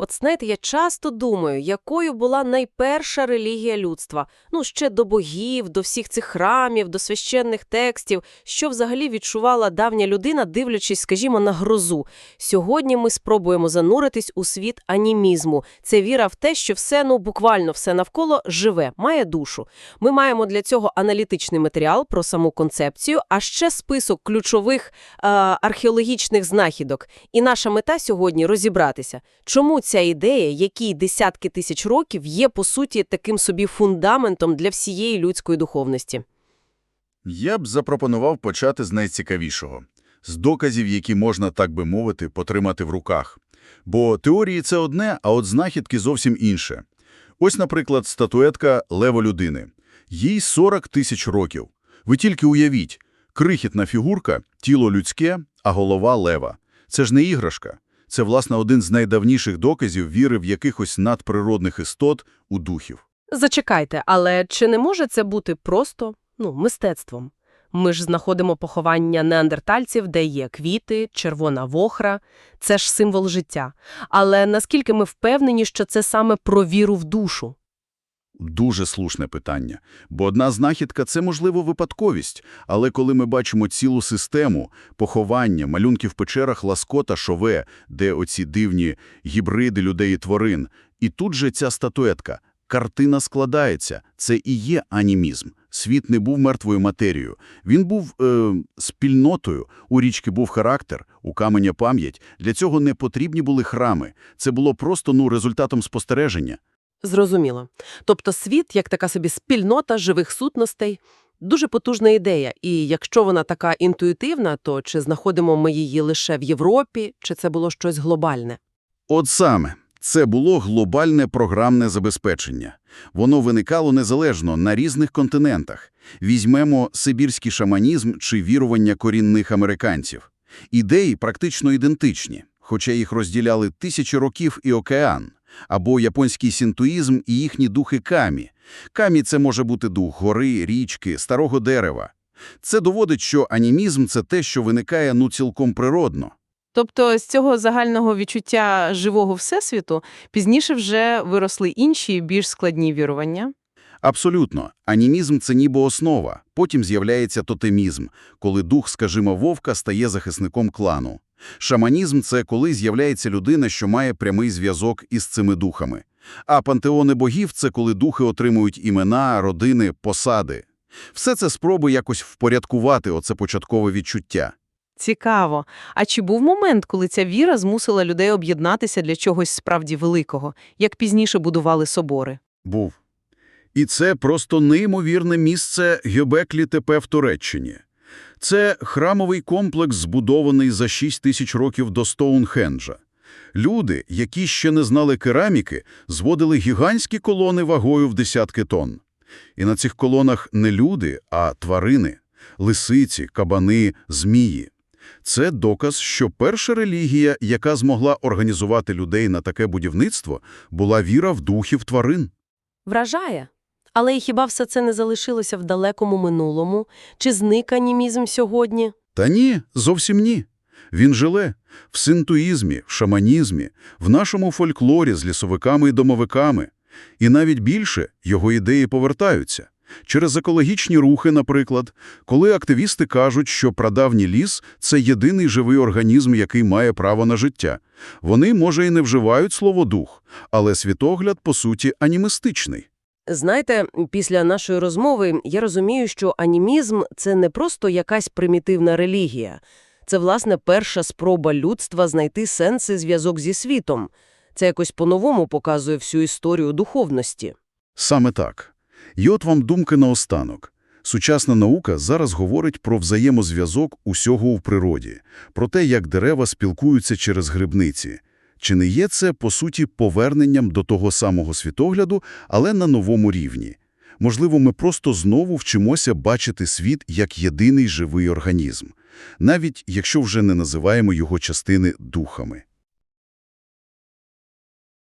От знаєте, я часто думаю, якою була найперша релігія людства. Ну, ще до богів, до всіх цих храмів, до священних текстів, що взагалі відчувала давня людина, дивлячись, скажімо, на грозу. Сьогодні ми спробуємо зануритись у світ анімізму. Це віра в те, що все, ну буквально все навколо живе, має душу. Ми маємо для цього аналітичний матеріал про саму концепцію, а ще список ключових е, археологічних знахідок. І наша мета сьогодні розібратися, чому ця ідея, якій десятки тисяч років, є по суті таким собі фундаментом для всієї людської духовності. Я б запропонував почати з найцікавішого – з доказів, які можна, так би мовити, потримати в руках. Бо теорії – це одне, а от знахідки зовсім інше. Ось, наприклад, статуетка лево-людини. Їй 40 тисяч років. Ви тільки уявіть – крихітна фігурка, тіло людське, а голова лева. Це ж не іграшка. Це, власне, один з найдавніших доказів віри в якихось надприродних істот у духів. Зачекайте, але чи не може це бути просто, ну, мистецтвом? Ми ж знаходимо поховання неандертальців, де є квіти, червона вохра. Це ж символ життя. Але наскільки ми впевнені, що це саме про віру в душу? Дуже слушне питання. Бо одна знахідка – це, можливо, випадковість. Але коли ми бачимо цілу систему – поховання, малюнки в печерах Ласко та Шове, де оці дивні гібриди людей і тварин, і тут же ця статуетка. Картина складається. Це і є анімізм. Світ не був мертвою матерією. Він був е, спільнотою. У річки був характер, у каменя пам'ять. Для цього не потрібні були храми. Це було просто ну, результатом спостереження. Зрозуміло. Тобто світ, як така собі спільнота живих сутностей, дуже потужна ідея. І якщо вона така інтуїтивна, то чи знаходимо ми її лише в Європі, чи це було щось глобальне? От саме. Це було глобальне програмне забезпечення. Воно виникало незалежно на різних континентах. Візьмемо сибірський шаманізм чи вірування корінних американців. Ідеї практично ідентичні, хоча їх розділяли тисячі років і океан. Або японський синтуїзм і їхні духи камі. Камі – це може бути дух гори, річки, старого дерева. Це доводить, що анімізм – це те, що виникає ну цілком природно. Тобто з цього загального відчуття живого всесвіту пізніше вже виросли інші, більш складні вірування. Абсолютно. Анімізм – це ніби основа. Потім з'являється тотемізм, коли дух, скажімо, вовка стає захисником клану. Шаманізм – це коли з'являється людина, що має прямий зв'язок із цими духами. А пантеони богів – це коли духи отримують імена, родини, посади. Все це спроби якось впорядкувати оце початкове відчуття. Цікаво. А чи був момент, коли ця віра змусила людей об'єднатися для чогось справді великого, як пізніше будували собори? Був. І це просто неймовірне місце Гьобеклі тепе в Туреччині. Це храмовий комплекс, збудований за 6 тисяч років до Стоунхенджа. Люди, які ще не знали кераміки, зводили гігантські колони вагою в десятки тонн. І на цих колонах не люди, а тварини – лисиці, кабани, змії. Це доказ, що перша релігія, яка змогла організувати людей на таке будівництво, була віра в духів тварин. Вражає. Але і хіба все це не залишилося в далекому минулому? Чи зник анімізм сьогодні? Та ні, зовсім ні. Він жиле в синтуїзмі, в шаманізмі, в нашому фольклорі з лісовиками і домовиками. І навіть більше його ідеї повертаються. Через екологічні рухи, наприклад, коли активісти кажуть, що прадавній ліс – це єдиний живий організм, який має право на життя. Вони, може, і не вживають слово «дух», але світогляд, по суті, анімістичний. Знаєте, після нашої розмови я розумію, що анімізм – це не просто якась примітивна релігія. Це, власне, перша спроба людства знайти сенс і зв'язок зі світом. Це якось по-новому показує всю історію духовності. Саме так. І от вам думки наостанок. Сучасна наука зараз говорить про взаємозв'язок усього в природі, про те, як дерева спілкуються через грибниці. Чи не є це, по суті, поверненням до того самого світогляду, але на новому рівні? Можливо, ми просто знову вчимося бачити світ як єдиний живий організм, навіть якщо вже не називаємо його частини духами.